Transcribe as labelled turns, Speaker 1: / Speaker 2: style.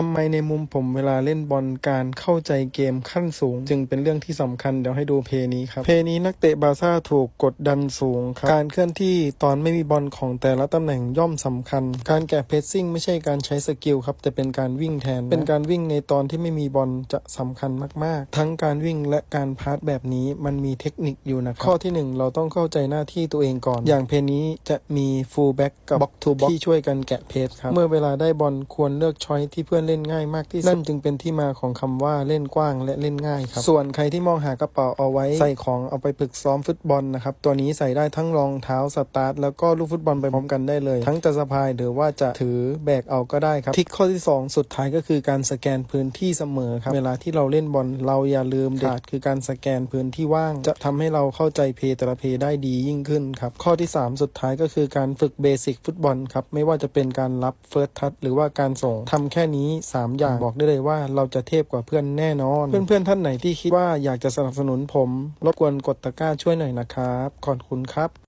Speaker 1: ทำไมในมุมผมเวลาเล่นบอลการเข้าใจเกมขั้นสูง จึงเป็นเรื่องที่สำคัญเดี๋ยวให้ดูเพย์นี้ครับ เพย์นี้นักเตะบาซ่าถูกกดดันสูงครับการเคลื่อนที่ตอนไม่มีบอลของแต่ละตำแหน่งย่อมสำคัญ การแกะเพรสซิ่งไม่ใช่การใช้สกิลครับแต่เป็นการวิ่งแทน เป็นการวิ่งในตอนที่ไม่มีบอลจะสำคัญมากๆ ทั้งการวิ่งและการพาสแบบนี้มันมีเทคนิคอยู่นะครับข้อที่หนึ่งเราต้องเข้าใจหน้าที่ตัวเองก่อน อย่างเพย์นี้จะมีฟูลแบ็กกับบ็อกทูบ็อกที่ช่วยกันแกะเพจครับเมื่อเวลาได้บอลควรเลือกช้อยที่เพื่อนเล่นง่ายมากที่สุดนั่นจึงเป็นที่มาของคำว่าเล่นกว้างและเล่นง่ายครับส่วนใครที่มองหากระเป๋าเอาไว้ใส่ของเอาไปฝึกซ้อมฟุตบอลนะครับตัวนี้ใส่ได้ทั้งรองเท้าสตาร์ทแล้วก็ลูกฟุตบอลไปพร้อมกันได้เลย ทั้งจะสะพายหรือว่าจะถือแบกเอาก็ได้ครับทริกข้อที่ 2 สุดท้ายก็คือการสแกนพื้นที่เสมอครับเวลาที่เราเล่นบอลเราอย่าลืมเด็ดขาดคือการสแกนพื้นที่ว่าง จะทำให้เราเข้าใจเพลย์แต่ละเพลย์ได้ดียิ่งขึ้นครับข้อที่ 3 สุดท้ายก็คือการฝึกเบสิกฟุตบอลครับไม่ว่าจะเป็นการรับเฟิร์สทัชหรือว่าการส่งทำแค่นี้3 อย่างบอกได้เลยว่าเราจะเทพกว่าเพื่อนแน่นอน เพื่อนๆท่านไหนที่คิดว่าอยากจะสนับสนุนผม รบกวนกดตะกร้าช่วยหน่อยนะครับ ขอบคุณครับ